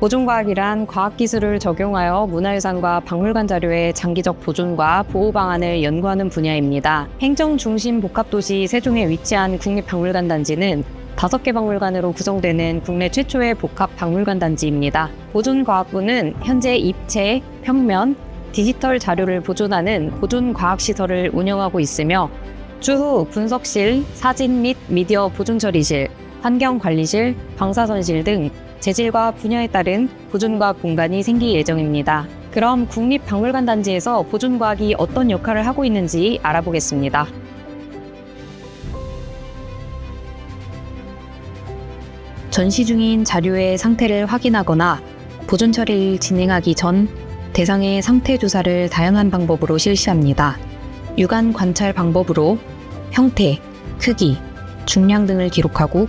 보존과학이란 과학기술을 적용하여 문화유산과 박물관 자료의 장기적 보존과 보호 방안을 연구하는 분야입니다. 행정 중심 복합도시 세종에 위치한 국립박물관 단지는 다섯 개 박물관으로 구성되는 국내 최초의 복합 박물관 단지입니다. 보존과학부는 현재 입체, 평면, 디지털 자료를 보존하는 보존과학시설을 운영하고 있으며 추후 분석실, 사진 및 미디어 보존처리실, 환경관리실, 방사선실 등 재질과 분야에 따른 보존과학 공간이 생길 예정입니다. 그럼 국립박물관 단지에서 보존과학이 어떤 역할을 하고 있는지 알아보겠습니다. 전시 중인 자료의 상태를 확인하거나 보존 처리를 진행하기 전 대상의 상태 조사를 다양한 방법으로 실시합니다. 육안 관찰 방법으로 형태, 크기, 중량 등을 기록하고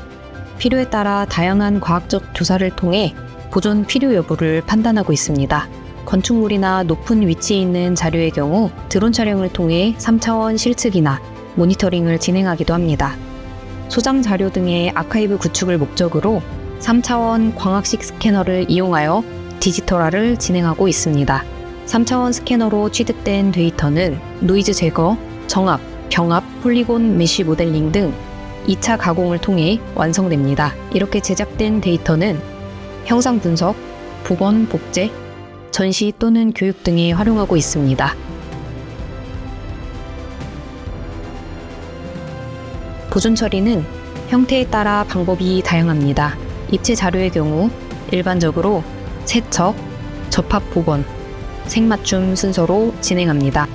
필요에 따라 다양한 과학적 조사를 통해 보존 필요 여부를 판단하고 있습니다. 건축물이나 높은 위치에 있는 자료의 경우 드론 촬영을 통해 3차원 실측이나 모니터링을 진행하기도 합니다. 소장 자료 등의 아카이브 구축을 목적으로 3차원 광학식 스캐너를 이용하여 디지털화를 진행하고 있습니다. 3차원 스캐너로 취득된 데이터는 노이즈 제거, 정압, 병압, 폴리곤 메쉬 모델링 등 2차 가공을 통해 완성됩니다. 이렇게 제작된 데이터는 형상 분석, 복원, 복제, 전시 또는 교육 등에 활용하고 있습니다. 보존 처리는 형태에 따라 방법이 다양합니다. 입체 자료의 경우 일반적으로 세척, 접합 복원, 생맞춤 순서로 진행합니다.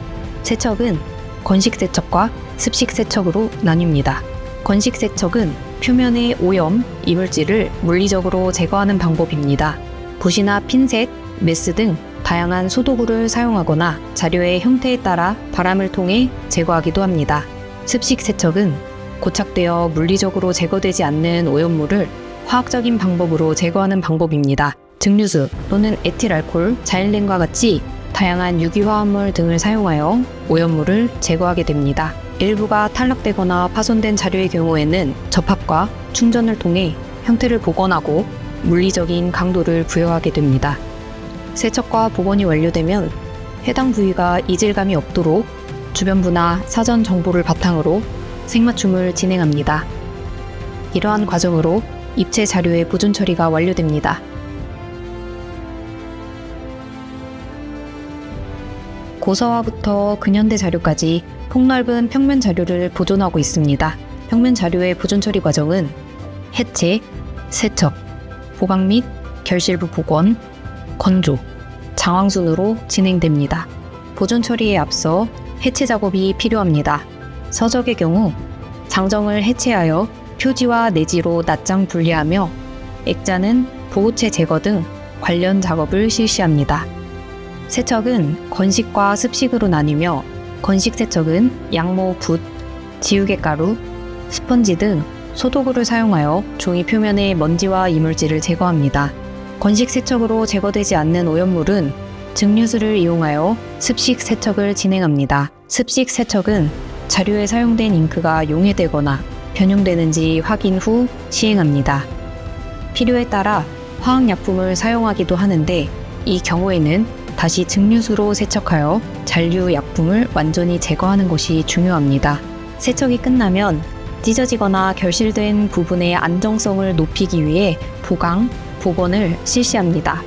세척은 건식 세척과 습식 세척으로 나뉩니다. 건식 세척은 표면의 오염, 이물질을 물리적으로 제거하는 방법입니다. 붓이나 핀셋, 메스 등 다양한 소도구를 사용하거나 자료의 형태에 따라 바람을 통해 제거하기도 합니다. 습식 세척은 고착되어 물리적으로 제거되지 않는 오염물을 화학적인 방법으로 제거하는 방법입니다. 증류수 또는 에틸알코올, 자일렌과 같이 다양한 유기화합물 등을 사용하여 오염물을 제거하게 됩니다. 일부가 탈락되거나 파손된 자료의 경우에는 접합과 충전을 통해 형태를 복원하고 물리적인 강도를 부여하게 됩니다. 세척과 복원이 완료되면 해당 부위가 이질감이 없도록 주변부나 사전 정보를 바탕으로 생맞춤을 진행합니다. 이러한 과정으로 입체 자료의 보존 처리가 완료됩니다. 고서화부터 근현대 자료까지 폭넓은 평면 자료를 보존하고 있습니다. 평면 자료의 보존 처리 과정은 해체, 세척, 보강 및 결실부 복원, 건조, 장황 순으로 진행됩니다. 보존 처리에 앞서 해체 작업이 필요합니다. 서적의 경우 장정을 해체하여 표지와 내지로 낱장 분리하며 액자는 보호체 제거 등 관련 작업을 실시합니다. 세척은 건식과 습식으로 나뉘며 건식 세척은 양모, 붓, 지우개 가루, 스펀지 등 소도구를 사용하여 종이 표면의 먼지와 이물질을 제거합니다. 건식 세척으로 제거되지 않는 오염물은 증류수를 이용하여 습식 세척을 진행합니다. 습식 세척은 자료에 사용된 잉크가 용해되거나 변형되는지 확인 후 시행합니다. 필요에 따라 화학약품을 사용하기도 하는데 이 경우에는 다시 증류수로 세척하여 잔류 약품을 완전히 제거하는 것이 중요합니다. 세척이 끝나면 찢어지거나 결실된 부분의 안정성을 높이기 위해 보강, 복원을 실시합니다.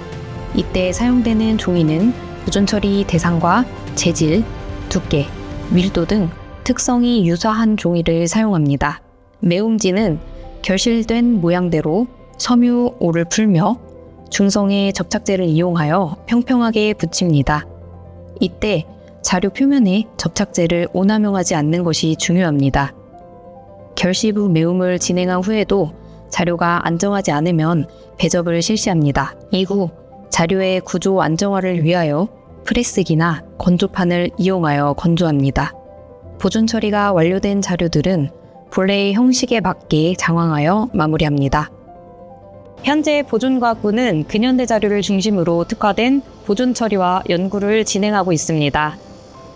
이때 사용되는 종이는 보존 처리 대상과 재질, 두께, 밀도 등 특성이 유사한 종이를 사용합니다. 매움지는 결실된 모양대로 섬유 오를 풀며 중성의 접착제를 이용하여 평평하게 붙입니다. 이때 자료 표면에 접착제를 오남용하지 않는 것이 중요합니다. 결시부 매움을 진행한 후에도 자료가 안정하지 않으면 배접을 실시합니다. 이후 자료의 구조 안정화를 위하여 프레스기나 건조판을 이용하여 건조합니다. 보존 처리가 완료된 자료들은 본래의 형식에 맞게 장황하여 마무리합니다. 현재 보존과학부는 근현대 자료를 중심으로 특화된 보존 처리와 연구를 진행하고 있습니다.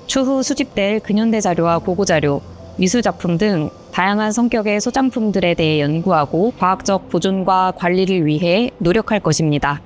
추후 수집될 근현대 자료와 보고 자료, 미술 작품 등 다양한 성격의 소장품들에 대해 연구하고 과학적 보존과 관리를 위해 노력할 것입니다.